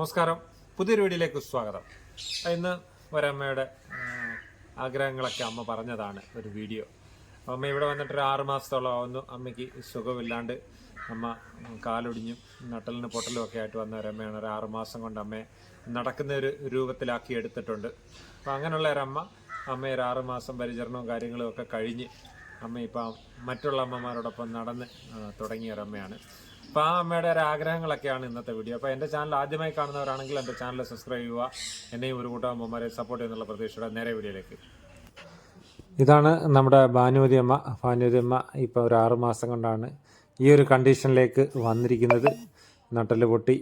നമസ്കാരം. പുതിയൊരു വീഡിയോയിലേക്ക് സ്വാഗതം. ഇന്ന് ഒരമ്മയുടെ ആഗ്രഹങ്ങളൊക്കെ അമ്മ പറഞ്ഞതാണ് ഒരു വീഡിയോ. അമ്മ ഇവിടെ വന്നിട്ട് ഒരു ആറ് മാസത്തോളം ആവുന്നു. അമ്മയ്ക്ക് സുഖമില്ലാണ്ട് അമ്മ കാലൊടിഞ്ഞും നട്ടലിന് പൊട്ടലും ഒക്കെ ആയിട്ട് വന്ന ഒരമ്മയാണ്. ഒരു ആറ് മാസം കൊണ്ട് അമ്മയെ നടക്കുന്ന ഒരു രൂപത്തിലാക്കി എടുത്തിട്ടുണ്ട്. അപ്പം അങ്ങനെയുള്ള ഒരമ്മ അമ്മയെ ഒരു ആറ് മാസം പരിചരണവും കാര്യങ്ങളും ഒക്കെ കഴിഞ്ഞ് അമ്മ ഇപ്പം മറ്റുള്ള അമ്മമാരോടൊപ്പം നടന്ന് തുടങ്ങിയ ഒരമ്മയാണ്. അപ്പോൾ അമ്മയുടെ ഒരു ആഗ്രഹങ്ങളൊക്കെയാണ് ഇന്നത്തെ വീഡിയോ അപ്പോൾ എന്റെ ചാനൽ ആദ്യമായി കാണുന്നവരാണെങ്കിൽ എന്റെ ചാനൽ സബ്സ്ക്രൈബ് ചെയ്യുക. എന്നെയും ഒരു കൂട്ടം അമ്മമാരെ സപ്പോർട്ട് ചെയ്യുന്നുള്ള പ്രതീക്ഷയുടെ നേരെ വീഡിയോയിലേക്ക് ഇതാണ് നമ്മുടെ ഭാനുമതി അമ്മ. അമ്മ ഇപ്പോൾ ഒരു ആറ് മാസം കൊണ്ടാണ് ഈ ഒരു കണ്ടീഷനിലേക്ക് വന്നിരിക്കുന്നത്. നട്ടൽ പൊട്ടി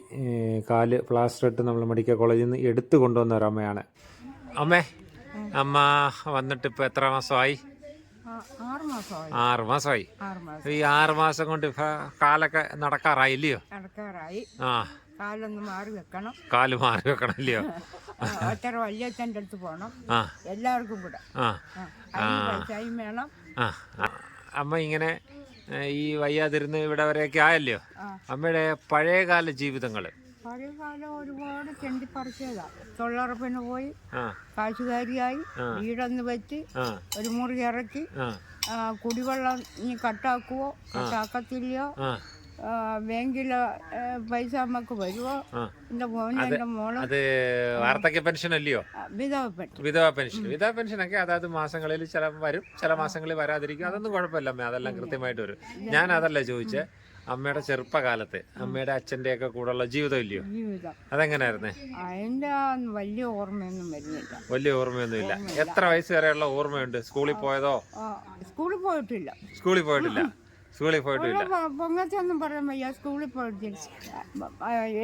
കാൽ പ്ലാസ്റ്റർ ഇട്ട് നമ്മൾ മെഡിക്കൽ കോളേജിൽ നിന്ന് എടുത്തു കൊണ്ടുവന്ന ഒരു അമ്മയാണ്. അമ്മേ അമ്മ വന്നിട്ട് ഇപ്പോൾ എത്ര മാസമായി? ആറ് മാസമായി. ഈ ആറ് മാസം കൊണ്ട് കാലൊക്കെ കാലൊക്കെ നടക്കാറായില്ലയോ? നടക്കാറായി. ആ. കാലൊന്ന് മാറി വെക്കണം. കാൽ മാറി വെക്കണം ഇല്ലയോ അത്ര വല്യച്ഛന്റെ അടുത്ത് പോകണം. ആ. എല്ലാവർക്കും കൂടെ. പൈസയും വേണം. അമ്മ ഇങ്ങനെ ഈ വയ്യാതിരുന്ന് ഇവിടെ വരെയൊക്കെ ആയല്ലോ. അമ്മയുടെ പഴയകാല ജീവിതങ്ങൾ പഴയ കാലം ഒരുപാട് ചെണ്ടിപ്പറിച്ചതാ. തൊള്ളറപ്പിന് തൊഴിലുറപ്പിന് പോയി കാശുകാരിയായി വീടന്ന് വെച്ച് ഒരു മുറി ഇറക്കി കുടിവെള്ളം ഇനി കട്ടാക്കുവോ കട്ടാക്കത്തില്ലയോ ബാങ്കിലെ പൈസ നമുക്ക് വരുമോ എന്റെ മോനെ എന്റെ മോളെ. അത് വാർദ്ധക്യ പെൻഷൻ അല്ലയോ? വിധവ പെൻഷൻ. വിധവ പെൻഷൻ. വിധവ പെൻഷനൊക്കെ അതായത് മാസങ്ങളിൽ ചില വരും ചില മാസങ്ങളിൽ വരാതിരിക്കും. അതൊന്നും കുഴപ്പമില്ല അതെല്ലാം കൃത്യമായിട്ട് വരും. ഞാൻ അതല്ല ചോദിച്ചേ. അമ്മയുടെ ചെറുപ്പകാലത്ത് അമ്മയുടെ അച്ഛന്റെ ഒക്കെ കൂടെയുള്ള ജീവിതം. ഇല്ലയോ അതെങ്ങനെയായിരുന്നേ അതിന്റെ വലിയ ഓർമ്മയൊന്നും വരുന്നില്ല. വലിയ ഓർമ്മയൊന്നുമില്ല. എത്ര വയസ്സ് വരെയുള്ള ഓർമ്മയുണ്ട്? സ്കൂളിൽ പോയതോ? ആ, സ്കൂളിൽ പോയിട്ടില്ല. സ്കൂളിൽ പോയിട്ടില്ല. സ്കൂളിൽ പോയിട്ടില്ല. പൊങ്ങച്ചൊന്നും പറയാൻ വയ്യ. സ്കൂളിൽ പോയിട്ടില്ല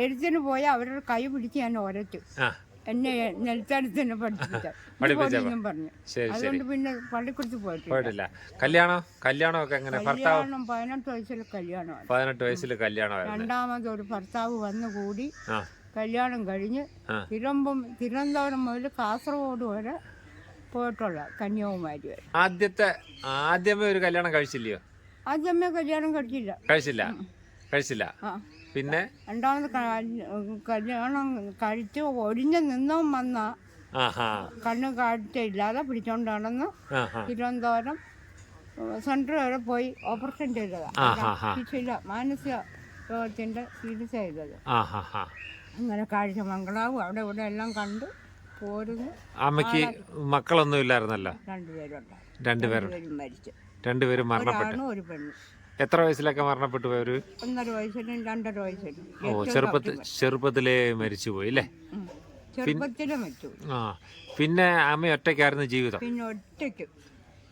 എഴുത്തിന് പോയാൽ അവരുടെ കൈ പിടിച്ച് ഞാൻ ഒരച്ചു. എന്നെ നെൽത്തടുത്തിന് പഠിപ്പിച്ച പഠിപ്പിച്ചപ്പോ. പറഞ്ഞു. അതുകൊണ്ട് പിന്നെ പള്ളിക്കുടത്ത് പോയിട്ടില്ല. കല്യാണം കല്യാണം ഒക്കെ എങ്ങനെ? കല്യാണം പതിനെട്ട് വയസ്സിൽ കല്യാണം പതിനെട്ട് വയസ്സിൽ കല്യാണം രണ്ടാമത് ഒരു ഭർത്താവ് വന്നു കൂടി കല്യാണം കഴിഞ്ഞ് തിരുമ്പം തിരുവനന്തപുരം മുതൽ കാസർഗോഡ് വരെ പോയിട്ടുള്ള കന്യാകുമാരി വരെ. ആദ്യത്തെ ആദ്യമേ ഒരു കല്യാണം കഴിച്ചില്ലയോ? ആദ്യമേ കല്യാണം കഴിച്ചില്ല. കഴിച്ചില്ല. കഴിച്ചില്ല. ആ. പിന്നെ? രണ്ടാമത് കല്യാണം കഴിച്ച് ഒഴിഞ്ഞു നിന്നും വന്ന കണ്ണു കാഴ്ച ഇല്ലാതെ പിടിച്ചോണ്ട് നടന്ന് തിരുവനന്തപുരം സെന്റർ വരെ പോയി ഓപ്പറേഷൻ ചെയ്തതാണ് ചികിത്സ മാനസിക രോഗത്തിന്റെ ചികിത്സ ചെയ്തത്. അങ്ങനെ കാഴ്ച മംഗളാവും. അവിടെ ഇവിടെ എല്ലാം കണ്ട് പോരുന്നു. അമ്മയ്ക്ക് മക്കളൊന്നും ഇല്ലായിരുന്നല്ലോ? രണ്ടുപേരുണ്ട്. രണ്ടുപേരും. മരിച്ചു. രണ്ടുപേരും മരണപ്പെട്ടു. ഒരു പെണ്ണും. എത്ര വയസ്സിലൊക്കെ മരണപ്പെട്ടു പോയവര് ഒന്നര വയസ്സിനും രണ്ടര വയസ്സിനും ഓ ചെറുപ്പത്തിൽ ചെറുപ്പത്തിലേ മരിച്ചുപോയി അല്ലേ ഉം. ചെറുപ്പത്തിലും മരിച്ചു ആ പിന്നെ അമ്മ ഒറ്റയ്ക്കായിരുന്നു ജീവിതം? പിന്നെ ഒറ്റയ്ക്ക്.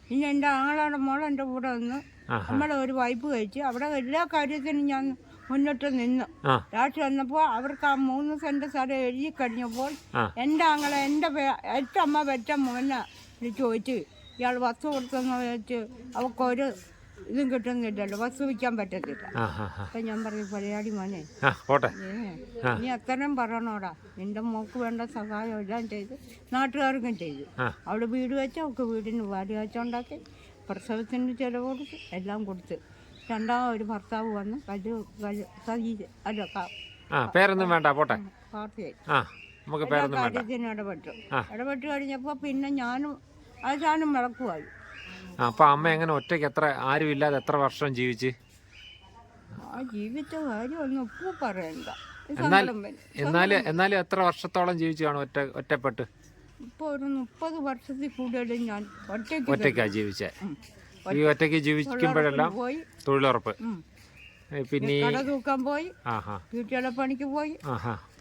പിന്നെ എന്റെ ആങ്ങളാടെ മോൾ എന്റെ കൂടെ വന്ന്. നമ്മളെ ഒരു വായ്പ കഴിച്ച് അവിടെ എല്ലാ കാര്യത്തിനും ഞാൻ മുന്നോട്ട് നിന്നു. രാത്രി വന്നപ്പോൾ അവർക്ക് ആ മൂന്ന് സെന്റ് സ്ഥലം എഴുതി കഴിഞ്ഞപ്പോൾ. എന്റെ ആങ്ങളെ എന്റെ ഏറ്റമ്മ പെറ്റ മോനെ ചോദിച്ച് ഇയാൾ വസ്തു കൊടുത്തെന്ന് വെച്ച് അവൾക്കൊരു ഇതും കിട്ടുന്നില്ലല്ലോ. വസ്തു വിൽക്കാൻ പറ്റത്തില്ല. അപ്പം ഞാൻ പറഞ്ഞു പഴയാടി മോനെ. നീ അത്രയും പറയണോടാ. നിന്റെ മോക്ക് വേണ്ട സഹായം എല്ലാം ചെയ്ത് നാട്ടുകാർക്കും ചെയ്തു. അവിടെ വീട് വെച്ച് അവൾക്ക് വീടിന് വാടി വെച്ചുണ്ടാക്കി പ്രസവത്തിന് ചിലവ് കൊടുത്ത് എല്ലാം കൊടുത്ത്. രണ്ടാമത് ഒരു ഭർത്താവ് വന്ന് കല്ല് കല്ല് സജീജ് അല്ല പേരൊന്നും വേണ്ട പോട്ടെ. പാർട്ടിയായി. നമുക്ക് ഇടപെട്ടു. ഇടപെട്ട് കഴിഞ്ഞപ്പോൾ പിന്നെ ഞാനും ഞാനും വിളക്കുമായി അപ്പൊ അമ്മ എങ്ങനെ ഒറ്റയ്ക്ക് എത്ര ആരും ഇല്ലാതെ എത്ര വർഷം ജീവിച്ച്? ആ ജീവിച്ച കാര്യം ഒന്നും ഇപ്പോൾ പറയണ്ട. എന്നാൽ എന്നാൽ എന്നാലും എത്ര വർഷത്തോളം ജീവിച്ചു കാണും ഒറ്റ ഒറ്റപ്പെട്ട്? ഇപ്പൊ ഒരു മുപ്പത് വർഷത്തിൽ കൂടുതൽ ഞാൻ ഒറ്റയ്ക്ക് ഒറ്റയ്ക്കാ ജീവിച്ചേ. ഈ ഒറ്റയ്ക്ക് ജീവിക്കുമ്പോഴെല്ലാം തൊഴിലുറപ്പ്. പിന്നെ കട തൂക്കാൻ പോയി. വീട്ടുകാരെ പണിക്ക് പോയി.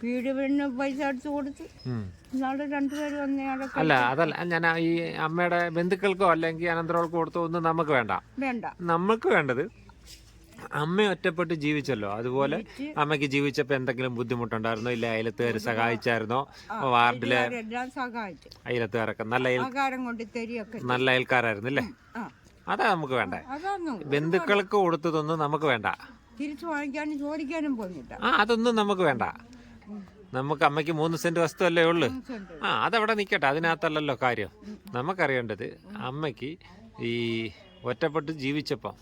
വീട് പിന്നെ പൈസ അടിച്ചു കൊടുത്ത്. ഉം. നാളെ രണ്ടുപേരും വന്നയാളെ അല്ല അതല്ല ഞാൻ ഈ അമ്മയുടെ ബന്ധുക്കൾക്കോ അല്ലെങ്കിൽ അനന്തരവൾക്കോ കൊടുത്തോ ഒന്നും നമുക്ക് വേണ്ട. വേണ്ട. നമുക്ക് വേണ്ടത് അമ്മ ഒറ്റപ്പെട്ട് ജീവിച്ചല്ലോ. അതുപോലെ അമ്മയ്ക്ക് ജീവിച്ചപ്പോ എന്തെങ്കിലും ബുദ്ധിമുട്ടുണ്ടായിരുന്നോ? ഇല്ല അയലത്തുകാർ സഹായിച്ചായിരുന്നോ? വാർഡിലെ അയലത്തുകാരൊക്കെ നല്ല നല്ല അയൽക്കാരായിരുന്നു അല്ലേ അതാ നമുക്ക് വേണ്ട. ബന്ധുക്കൾക്ക് കൊടുത്തതൊന്നും നമുക്ക് വേണ്ട. തിരിച്ചു വാങ്ങിക്കാനും ചോദിക്കാനും പോകുന്നില്ല ആ അതൊന്നും നമുക്ക് വേണ്ട. നമുക്ക് അമ്മയ്ക്ക് മൂന്ന് സെന്റ് വസ്തു അല്ലേ ഉള്ളു ആ അതവിടെ നിൽക്കട്ടെ അതിനകത്തല്ലല്ലോ കാര്യം. നമുക്കറിയേണ്ടത് അമ്മയ്ക്ക് ഈ ഒറ്റപ്പെട്ട് ജീവിച്ചപ്പം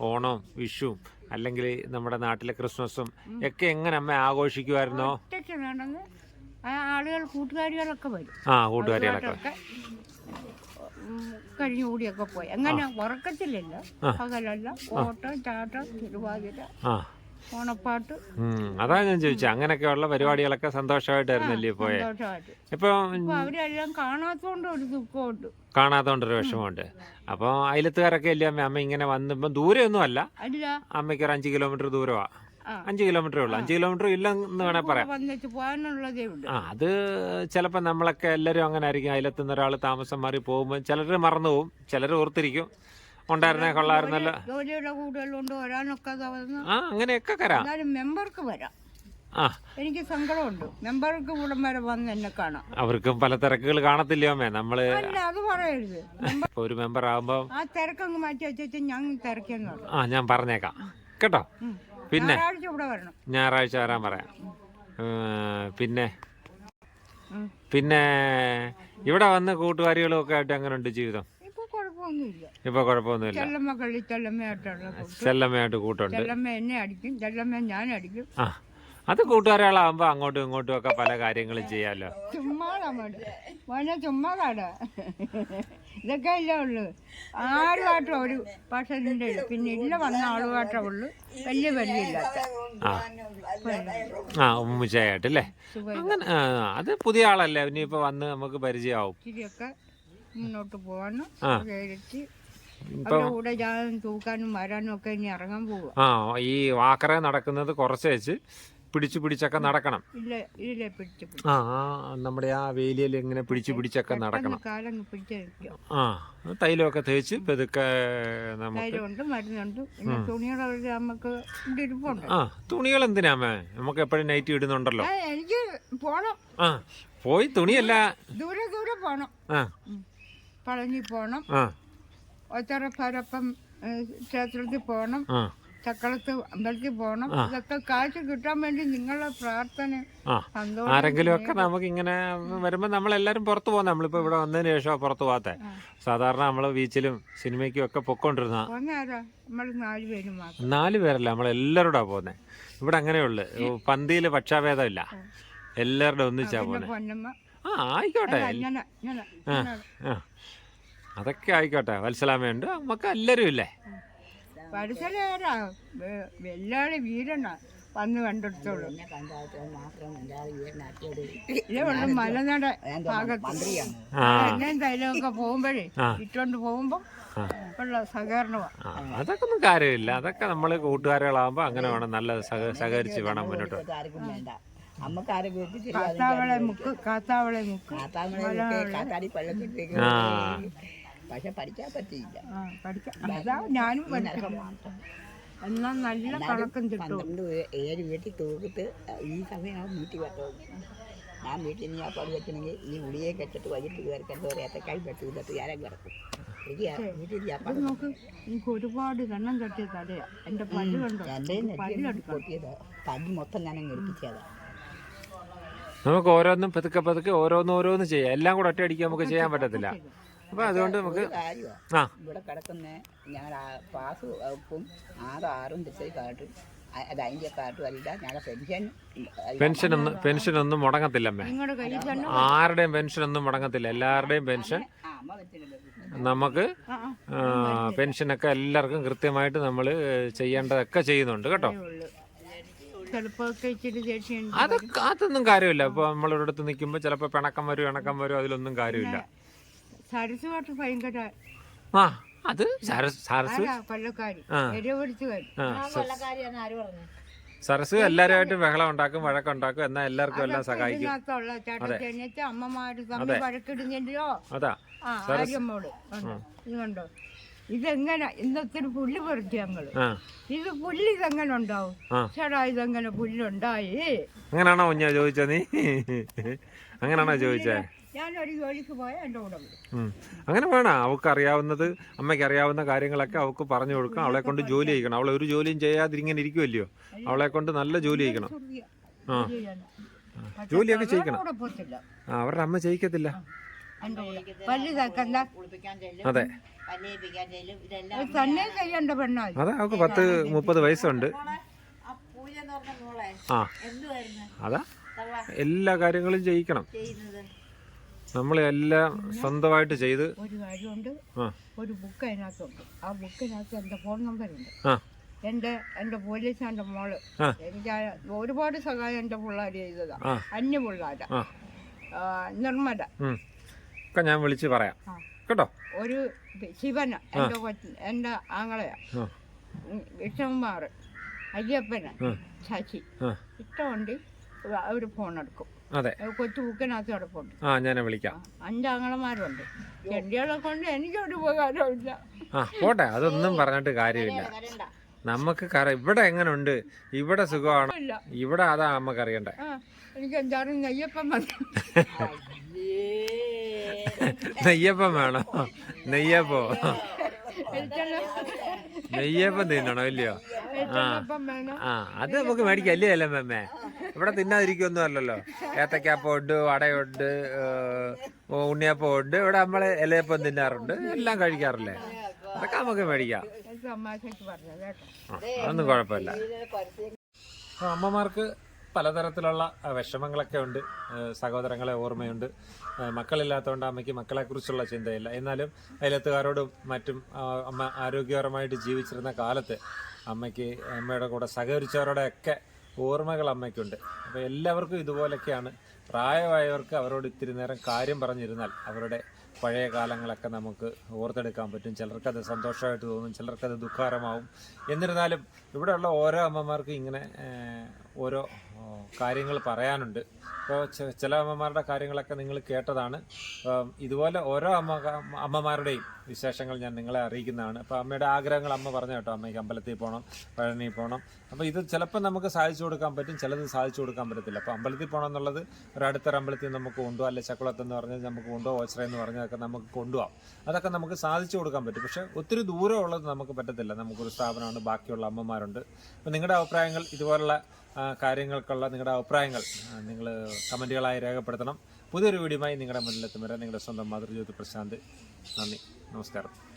ഓണം വിഷുവും അല്ലെങ്കിൽ നമ്മുടെ നാട്ടിലെ ക്രിസ്മസും ഒക്കെ എങ്ങനെ അമ്മ ആഘോഷിക്കുമായിരുന്നോ? ആളുകൾ കൂട്ടുകാരികളൊക്കെ വരും. ആ കൂട്ടുകാരികളൊക്കെ. ഒക്കെ കഴിഞ്ഞു കൂടിയൊക്കെ പോയി അങ്ങനെ ഉറക്കത്തിലില്ല പകലല്ല ഓട്ടം ചാട്ടം തിരുവാതിര ഓണപ്പാട്ട് അതാ ഞാൻ ചോദിച്ചത് അങ്ങനെയൊക്കെയുള്ള പരിപാടികളൊക്കെ സന്തോഷമായിട്ടായിരുന്നല്ലേ ഇപ്പൊ ഇപ്പൊ കാണാത്തോണ്ട് ഒരു ദുഃഖമുണ്ട് വിഷമമുണ്ട് അപ്പോൾ അയലത്തുകാരൊക്കെ അല്ലേ അമ്മ അമ്മ ഇങ്ങനെ വന്നിപ്പം ദൂരെയൊന്നും അല്ല അമ്മയ്ക്ക് ഒരു അഞ്ച് കിലോമീറ്റർ ദൂരമാ. അഞ്ച് കിലോമീറ്ററേ ഉള്ളൂ. അഞ്ച് കിലോമീറ്റർ ഇല്ല എന്ന് വേണേ പറയാം. വന്നിട്ട് പോകാനുള്ളതേ ഉള്ളൂ. ആ അത് ചിലപ്പോൾ നമ്മളൊക്കെ എല്ലാരും അങ്ങനെ ആയിരിക്കും. അതിലെത്തുന്ന ഒരാൾ താമസം മാറി പോകുമ്പോൾ ചിലർ മറന്നു പോകും ചിലർ ഓർത്തിരിക്കും. ഉണ്ടായിരുന്നേ കൊള്ളായിരുന്നല്ലോ ജോലിയുടെ കൂടുതലുണ്ട്. വരാനൊക്കെ വന്ന് ആ അങ്ങനെയൊക്കെ കരാം മെമ്പർക്ക് വരാം. ആ. എനിക്ക് സങ്കടമുണ്ട്. മെമ്പർക്ക് കൂടെ വരെ വന്ന് എന്നെ കാണാം. അവർക്കും പല തിരക്കുകൾ കാണത്തില്ലയോ അമ്മേ? നമ്മൾ അത് പറയരുത്. ഒരു മെമ്പർ ആകുമ്പോ ആ തിരക്കങ്ങ് മാറ്റി വെച്ചിട്ട് ഞാൻ തിരക്കെന്ന് ആ ഞാൻ പറഞ്ഞേക്കാം. കേട്ടോ? പിന്നെ? ഞായറാഴ്ച ഇവിടെ വരണം. ഞായറാഴ്ച വരാൻ പറയാം. പിന്നെ? പിന്നെ ഇവിടെ വന്ന് കൂട്ടുകാരികളും ഒക്കെ ആയിട്ട് ഉണ്ട് ജീവിതം? ഇപ്പൊ കുഴപ്പമൊന്നുമില്ല. ചെല്ലമ്മയായിട്ട് കൂട്ടുണ്ട്. എന്നെ അടിക്കും ചെല്ലമ്മ ഞാൻ അടിക്കും. ആ അത് കൂട്ടുകാരികളാകുമ്പോൾ അങ്ങോട്ടും ഇങ്ങോട്ടും ഒക്കെ പല കാര്യങ്ങളും ചെയ്യാലോ. ചുമ്മാ ചുമ്മാതാടാ. ഇതൊക്കെ അല്ലേ ഉള്ളു. ആരുമായിട്ടും ഒരു പക്ഷേ പിന്നെ ഇല്ല വന്ന ആളുമായിട്ടേ ഉള്ളു. വലിയ വലിയില്ലാത്ത ആ. ആ ഉമ്മുച്ചായിട്ടല്ലേ അങ്ങനെ അത് പുതിയ ആളല്ലേ? ഇനിയിപ്പോൾ വന്ന് നമുക്ക് പരിചയമാവും. ഇച്ചിരിയൊക്കെ മുന്നോട്ട് പോകാനും അവരുടെ കൂടെ ഞാൻ തൂക്കാനും വരാനും ഒക്കെ ഇനി ഇറങ്ങാൻ പോവുക ആ ഈ വാക്കറ നടക്കുന്നത് കുറച്ച് വെച്ച് പിടിച്ചു പിടിച്ചൊക്കെ നടക്കണം. ഇല്ല ഇതിലെ പിടിച്ച് പിടിച്ച്. ആ ആ നമ്മുടെ ആ വേലിയിൽ ഇങ്ങനെ പിടിച്ചു പിടിച്ചൊക്കെ നടക്കണം. കാലം പിടിച്ച് നിൽക്കും. ആ തൈലമൊക്കെ തേച്ച് പെതുക്കെ നമുക്ക് മരുന്നുണ്ട് പിന്നെ നമുക്ക് ഇവിടെ ഇരിപ്പുണ്ട്. ആ തുണികൾ എന്തിനാമേ നമുക്ക് എപ്പോഴും നൈറ്റ് ഇടുന്നുണ്ടല്ലോ. ആ, എനിക്ക് പോണം. ആ പോയി തുണിയല്ല. ദൂരെ ദൂരെ പോണം. ആ. ഉം. പളനി പോണം. ആ. ഒറ്ററപ്പരപ്പം ക്ഷേത്രത്തിൽ പോണം. ആ. ചക്കളത്ത് അമ്പലത്തിൽ പോകണം ഇതൊക്കെ കാഴ്ച കിട്ടാൻ വേണ്ടി നിങ്ങളുടെ പ്രാർത്ഥന ആരെങ്കിലും ഒക്കെ നമുക്ക് ഇങ്ങനെ വരുമ്പോൾ നമ്മളെല്ലാവരും പുറത്തു പോകുന്ന. നമ്മളിപ്പോൾ ഇവിടെ വന്നതിന് ശേഷം പുറത്തു പോകാത്ത. സാധാരണ നമ്മൾ ബീച്ചിലും സിനിമയ്ക്കും ഒക്കെ പൊക്കോണ്ടിരുന്ന. നാല് പേരല്ല നമ്മളെല്ലാവരോടാ പോകുന്നത് ഇവിടെ അങ്ങനെയുള്ളു പന്തിയിൽ പക്ഷാഭേദമില്ല. എല്ലാവരുടെ ഒന്നിച്ചാ പോകുന്നത് ആ ആയിക്കോട്ടെ. ആ അതൊക്കെ ആയിക്കോട്ടെ. വത്സലാമയുണ്ട് നമുക്ക് എല്ലാവരും ഇല്ലേ? പരിസരമാരാ വെല്ലാളി വീരനാ വന്ന് കണ്ടെടുത്തോളൂ. മലനട ഭാഗത്ത്. എന്നെയും തൈലമൊക്കെ പോകുമ്പോഴേ ഇട്ടോണ്ട് ഇട്ടുകൊണ്ട് പോകുമ്പോ ആ. ഉള്ള സഹകരണമാണ് അതൊക്കെ ഒന്നും കാര്യമില്ല. അതൊക്കെ നമ്മൾ കൂട്ടുകാരികളാകുമ്പോൾ അങ്ങനെ വേണം. നല്ല സഹ സഹകരിച്ച് വേണം മുന്നോട്ട് വീട്ടിൽ കാത്താവളെ മുക്ക് കാത്താവളെ മുക്ക്. കാത്താടി പള്ളത്തിലേക്ക് ആ. പക്ഷെ പഠിക്കാൻ പറ്റിയില്ല. ഞാനും എന്നാൽ എന്നാ നല്ല കണക്കും പന്ത്രണ്ട് ഏഴ് വീട്ടിൽ തൂക്കിട്ട് ഈ സമയം ആ വീട്ടിൽ വട്ടോ ഞാൻ വീട്ടിൽ നിന്ന് അപ്പാട് വെക്കണമെങ്കിൽ ഈ ഉളിയെ കെട്ടിട്ട് വൈകിട്ട് കയറിക്കണ്ട ഒരു ഏത്തക്കായി വെട്ടി ഇന്നിട്ട് ഞാനും കിടക്കും. നോക്ക് എനിക്ക് ഒരുപാട് കണ്ണം കെട്ടിയ തലയാ. എന്റെ പല്ല് കണ്ടോ? എന്റെ പൊട്ടിയത്. പല്ല് മൊത്തം ഞാൻ അങ്ങ് എടുപ്പിച്ചതാ നമുക്ക് ഓരോന്നും പതുക്കെ പതുക്കെ ഓരോന്ന് ഓരോന്ന് ചെയ്യാം. എല്ലാം കൂടെ ഒറ്റയടിക്ക് നമുക്ക് ചെയ്യാൻ പറ്റത്തില്ല. അപ്പൊ അതുകൊണ്ട് നമുക്ക് ആ. ഇവിടെ കിടക്കുന്ന ഞാൻ പാസ് വകുപ്പും ആറ് ആറും ദിവസം കാട്ടും. അ- അത് അതിന്റെ കാട്ടും അല്ല ഞങ്ങളുടെ പെൻഷൻ പെൻഷൻ ഒന്നും പെൻഷൻ ഒന്നും മുടങ്ങത്തില്ല അമ്മേ. ആരുടെയും പെൻഷൻ ഒന്നും മുടങ്ങത്തില്ല എല്ലാവരുടെയും പെൻഷൻ നമുക്ക് പെൻഷനൊക്കെ എല്ലാവർക്കും കൃത്യമായിട്ട് നമ്മൾ ചെയ്യേണ്ടതൊക്കെ ചെയ്യുന്നുണ്ട് കേട്ടോ. അതൊക്കെ അതൊന്നും കാര്യമില്ല. ഇപ്പോൾ നമ്മൾ ഒരിടത്ത് നിൽക്കുമ്പോൾ ചിലപ്പോൾ പിണക്കം വരും ഇണക്കം വരും അതിലൊന്നും കാര്യമില്ല. സരസുമായിട്ട് ഭയങ്കര ആ അത് സരസ് സരസ് ആരാ ഉണ്ടാക്കും ആ. ആ സരസ് എല്ലാവരുമായിട്ട് ബഹളം ഉണ്ടാക്കും വഴക്കുണ്ടാക്കും എന്നാൽ എല്ലാവർക്കും എല്ലാം സഹായിക്കും. ഇതിനകത്തുള്ള ചേട്ടത്തി എന്നിട്ട് അമ്മമാര് തമ്മിൽ വഴക്കിടുന്നില്ലയോ അതാ. ആ ആര്യമ്മോട് കണ്ടോ? ഇത് കണ്ടോ? ഇതെങ്ങനെ ഇന്നത്തെ ഒരു പുല്ല് പറിച്ചു ഞങ്ങൾ. ആ. ഇത് പുല്ല് ഇതെങ്ങനെ ഉണ്ടാവും? ആ. ചേട്ടാ ഇതെങ്ങനെ പുല്ലുണ്ടായി? അങ്ങനാണോ കുഞ്ഞാ ചോദിച്ചത് നീ? അങ്ങനെയാണോ ചോദിച്ചേ? ഞാനൊരു ജോലിക്ക് പോയാൽ എന്റെ കൂടെ വരും. അങ്ങനെ വേണം അവൾക്ക് അറിയാവുന്നത് അമ്മയ്ക്ക് അറിയാവുന്ന കാര്യങ്ങളൊക്കെ അവൾക്ക് പറഞ്ഞു കൊടുക്കണം അവളെ കൊണ്ട് ജോലി ചെയ്യിക്കണം. അവളെ ഒരു ജോലിയും ചെയ്യാതിരിങ്ങനെ ഇരിക്കുമല്ലയോ അവളെ കൊണ്ട് നല്ല ജോലി ചെയ്യിക്കണം. ആ. ജോലിയൊക്കെ അവരുടെ ചെയ്യിക്കണം. ആ, അവരുടെ അമ്മ ചെയ്യിക്കത്തില്ല. അതെ. അതാ അവൾക്ക് പത്ത് മുപ്പത് വയസ്സുണ്ട്. ആ അതാ. എല്ലാ കാര്യങ്ങളും ചെയ്യിക്കണം. നമ്മൾ എല്ലാം സ്വന്തമായിട്ട് ചെയ്ത് ഒരു കാര്യമുണ്ട്. ഒരു ബുക്ക് അതിനകത്തുണ്ട്. ആ ബുക്കിനകത്ത് എന്റെ ഫോൺ നമ്പറുണ്ട് ഉണ്ട്. എന്റെ എന്റെ പോലീസാന്റെ മോൾ. എനിക്ക് ഒരുപാട് സഹായം എന്റെ പിള്ളേർ ചെയ്തതാ. അന്യ പിള്ളേര. നിർമ്മല. ഒക്കെ ഞാൻ വിളിച്ച് പറയാം. കേട്ടോ? ഒരു ശിവന എന്റെ കൊച്ചു എന്റെ ആങ്ങളയാ. വിഷമമാറ് അയ്യപ്പന അയ്യപ്പന് ശശി. ഇഷ്ടമുണ്ട് അവർ ഫോൺ എടുക്കും. അതെ. കൊച്ചു ബുക്കിനകത്ത് കിടപ്പുണ്ട്. ആ ഞാൻ വിളിക്കാം. അഞ്ചാങ്ങളമാരുണ്ട് ചെടികളെ കൊണ്ട് എനിക്കൊരു ഉപകാരമില്ല ആ പോട്ടെ അതൊന്നും പറഞ്ഞിട്ട് കാര്യമില്ല. നമുക്ക് കറ ഇവിടെ എങ്ങനുണ്ട്? ഇവിടെ സുഖമാണ്? ഇവിടെ അതാ നമുക്ക് അറിയണ്ടേ. എനിക്ക് അഞ്ചാറ് നെയ്യപ്പം മതി. നെയ്യപ്പം വേണോ? നെയ്യപ്പോ? നെയ്യപ്പം തിന്നണോ ഇല്ലയോ? ആ. അത് നമുക്ക് മേടിക്കാം അല്ലേ അല്ലേ മേമ്മേ ഇവിടെ തിന്നാതിരിക്കൊന്നും അല്ലല്ലോ. ഏത്തക്കാപ്പം ഉണ്ട് വടയുണ്ട് ഉണ്ണിയപ്പം ഉണ്ട് ഇവിടെ നമ്മൾ ഇലയപ്പം തിന്നാറുണ്ട്. എല്ലാം കഴിക്കാറില്ലേ? അതൊക്കെ നമുക്ക് മേടിക്കാം. അതൊന്നും കുഴപ്പമില്ല. അമ്മമാർക്ക് പലതരത്തിലുള്ള വിഷമങ്ങളൊക്കെ ഉണ്ട്. സഹോദരങ്ങളെ ഓർമ്മയുണ്ട്. മക്കളില്ലാത്തതുകൊണ്ട് അമ്മയ്ക്ക് മക്കളെക്കുറിച്ചുള്ള ചിന്തയില്ല. എന്നാലും അയലത്തുകാരോടും മറ്റും അമ്മ ആരോഗ്യപരമായിട്ട് ജീവിച്ചിരുന്ന കാലത്ത് അമ്മയ്ക്ക് അമ്മയുടെ കൂടെ സഹകരിച്ചവരുടെ ഒക്കെ ഓർമ്മകൾ അമ്മയ്ക്കുണ്ട്. അപ്പോൾ എല്ലാവർക്കും ഇതുപോലൊക്കെയാണ്. പ്രായമായവർക്ക് അവരോട് ഇത്തിരി നേരം കാര്യം പറഞ്ഞിരുന്നാൽ അവരുടെ പഴയ കാലങ്ങളൊക്കെ നമുക്ക് ഓർത്തെടുക്കാൻ പറ്റും. ചിലർക്കത് സന്തോഷമായിട്ട് തോന്നും ചിലർക്കത് ദുഃഖകരമാവും. എന്നിരുന്നാലും ഇവിടെയുള്ള ഓരോ അമ്മമാർക്കും ഇങ്ങനെ ഓരോ കാര്യങ്ങൾ പറയാനുണ്ട്. ഇപ്പോൾ ചില അമ്മമാരുടെ കാര്യങ്ങളൊക്കെ നിങ്ങൾ കേട്ടതാണ്. ഇതുപോലെ ഓരോ അമ്മ അമ്മമാരുടെയും വിശേഷങ്ങൾ ഞാൻ നിങ്ങളെ അറിയിക്കുന്നതാണ്. അപ്പോൾ അമ്മയുടെ ആഗ്രഹങ്ങൾ അമ്മ പറഞ്ഞു കേട്ടോ അമ്മയ്ക്ക് അമ്പലത്തിൽ പോകണം പഴനി പോകണം അപ്പോൾ ഇത് ചിലപ്പോൾ നമുക്ക് സാധിച്ചു കൊടുക്കാൻ പറ്റും ചിലത് സാധിച്ചു കൊടുക്കാൻ പറ്റത്തില്ല. അപ്പോൾ അമ്പലത്തിൽ പോകണം എന്നുള്ളത് ഒരു അമ്പലത്തിൽ നമുക്ക് കൊണ്ടുപോകാം അല്ലെ ചക്കുളത്ത് എന്ന് പറഞ്ഞാൽ നമുക്ക് കൊണ്ടുപോകാം ഓച്ചറ എന്ന് പറഞ്ഞതൊക്കെ നമുക്ക് കൊണ്ടുപോകാം. അതൊക്കെ നമുക്ക് സാധിച്ചു കൊടുക്കാൻ പറ്റും. പക്ഷേ ഒത്തിരി ദൂരമുള്ളത് നമുക്ക് പറ്റത്തില്ല. നമുക്കൊരു സ്ഥാപനമാണ് ബാക്കിയുള്ള അമ്മമാരുണ്ട്. അപ്പോൾ നിങ്ങളുടെ അഭിപ്രായങ്ങൾ ഇതുപോലുള്ള കാര്യങ്ങൾക്കുള്ള നിങ്ങളുടെ അഭിപ്രായങ്ങൾ നിങ്ങൾ കമന്റുകളായി രേഖപ്പെടുത്തണം. പുതിയൊരു വീഡിയോയുമായി നിങ്ങളുടെ മുന്നിലെത്തും വരെ നിങ്ങളുടെ സ്വന്തം മാതൃജ്യോതി പ്രശാന്ത്. നന്ദി. നമസ്കാരം.